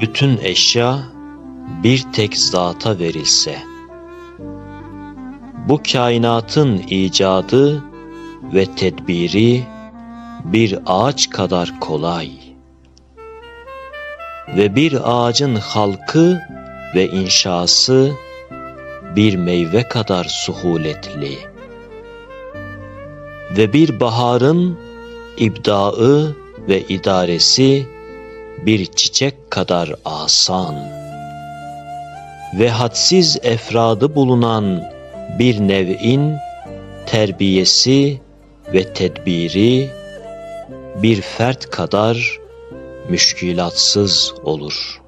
Bütün eşya bir tek zata verilse, bu kainatın icadı ve tedbiri bir ağaç kadar kolay ve bir ağacın halkı ve inşası bir meyve kadar suhuletli ve bir baharın ibdaı ve idaresi bir çiçek kadar asan ve hadsiz efradı bulunan bir nev'in terbiyesi ve tedbiri bir fert kadar müşkilatsız olur.''